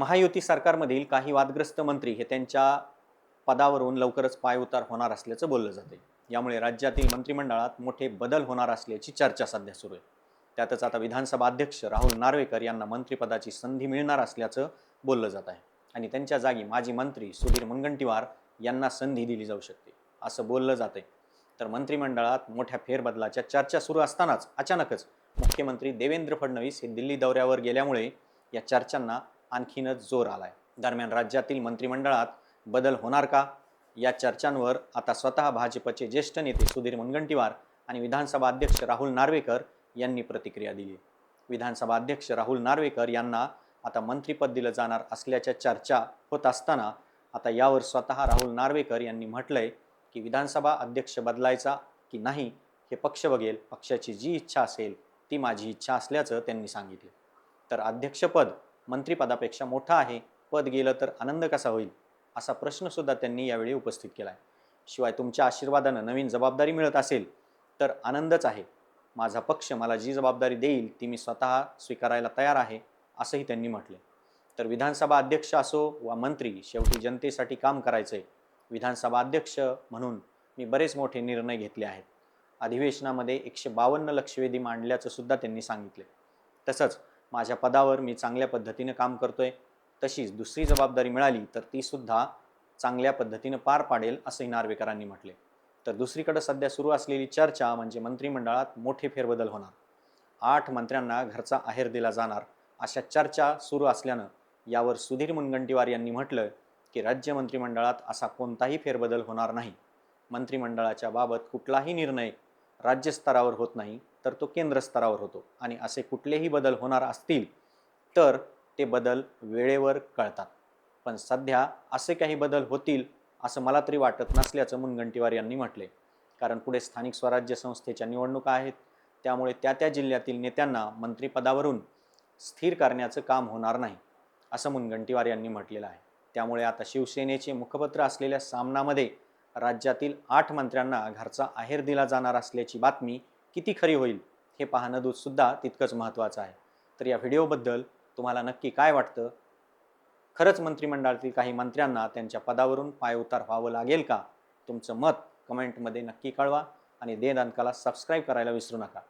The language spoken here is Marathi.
महायुती सरकारमधील काही वादग्रस्त मंत्री हे त्यांच्या पदावरून लवकरच पायउतार होणार असल्याचं बोललं जाते यामुळे राज्यातील मंत्रिमंडळात मोठे बदल होणार असल्याची चर्चा सध्या सुरू आहे. त्यातच आता विधानसभा अध्यक्ष राहुल नार्वेकर यांना मंत्रिपदाची संधी मिळणार असल्याचं बोललं जात आहे. आणि त्यांच्या जागी माजी मंत्री सुधीर मुनगंटीवार यांना संधी दिली जाऊ शकते असं बोललं जाते तर मंत्रिमंडळात मोठ्या फेरबदलाच्या चर्चा सुरू असतानाच अचानकच मुख्यमंत्री देवेंद्र फडणवीस हे दिल्ली दौऱ्यावर गेल्यामुळे या चर्चांना आणखीनच जोर आलाय. दरम्यान राज्यातील मंत्रिमंडळात बदल होणार का? या चर्चांवर आता स्वतः भाजपचे ज्येष्ठ नेते सुधीर मुनगंटीवार आणि विधानसभा अध्यक्ष राहुल नार्वेकर यांनी प्रतिक्रिया दिली. विधानसभा अध्यक्ष राहुल नार्वेकर यांना आता मंत्रिपद दिलं जाणार असल्याच्या चर्चा होत असताना आता यावर स्वतः राहुल नार्वेकर यांनी म्हटलंय की विधानसभा अध्यक्ष बदलायचा की नाही हे पक्ष बघेल पक्षाची जी इच्छा असेल ती माझी इच्छा असल्याचं त्यांनी सांगितलं. तर अध्यक्षपद मंत्रिपदापेक्षा मोठा आहे पद गेलं तर आनंद कसा होईल? असा प्रश्नसुद्धा त्यांनी यावेळी उपस्थित केला आहे शिवाय तुमच्या आशीर्वादानं नवीन जबाबदारी मिळत असेल तर आनंदच आहे. माझा पक्ष मला जी जबाबदारी देईल ती मी स्वतः स्वीकारायला तयार आहे असंही त्यांनी म्हटले तर विधानसभा अध्यक्ष असो वा मंत्री शेवटी जनतेसाठी काम करायचं आहे विधानसभा अध्यक्ष म्हणून मी बरेच मोठे निर्णय घेतले आहेत. अधिवेशनामध्ये एकशे बावन्न लक्षवेधी मांडल्याचं सुद्धा त्यांनी सांगितले तसंच माझ्या पदावर मी चांगल्या पद्धतीनं काम करतोय. तशीच दुसरी जबाबदारी मिळाली तर ती सुद्धा चांगल्या पद्धतीनं पार पाडेल असंही नार्वेकरांनी म्हटले. तर दुसरीकडे सध्या सुरू असलेली चर्चा म्हणजे मंत्रिमंडळात मोठे फेरबदल होणार. आठ मंत्र्यांना घरचा आहेर दिला जाणार अशा चर्चा सुरू असल्यानं यावर सुधीर मुनगंटीवार यांनी म्हटलं की राज्य मंत्रिमंडळात असा कोणताही फेरबदल होणार नाही. मंत्रिमंडळाच्या बाबत कुठलाही निर्णय राज्यस्तरावर होत नाही. तर तो केंद्र स्तरावर होतो. आणि असे कुठलेही बदल होणार असतील तर ते बदल वेळेवर कळतात. पण सध्या असे काही बदल होतील असं मला तरी वाटत नसल्याचं मुनगंटीवार यांनी म्हटले. कारण पुढे स्थानिक स्वराज्य संस्थेच्या निवडणुका आहेत. त्यामुळे त्या त्या जिल्ह्यातील नेत्यांना मंत्रिपदावरून स्थिर करण्याचं काम होणार नाही असं मुनगंटीवार यांनी म्हटलेलं आहे. त्यामुळे आता शिवसेनेचे मुखपत्र असलेल्या सामनामध्ये राज्यातील आठ मंत्र्यांना घरचा आहेर दिला जाणार असल्याची बातमी किती खरी होईल हे पाहणं दूधसुद्धा तितकंच महत्त्वाचं आहे. तर या व्हिडिओबद्दल तुम्हाला नक्की काय वाटतं? खरंच मंत्रिमंडळातील काही मंत्र्यांना त्यांच्या पदावरून पायउतार व्हावं लागेल का? तुमचं मत कमेंटमध्ये नक्की कळवा आणि दे सबस्क्राईब करायला विसरू नका.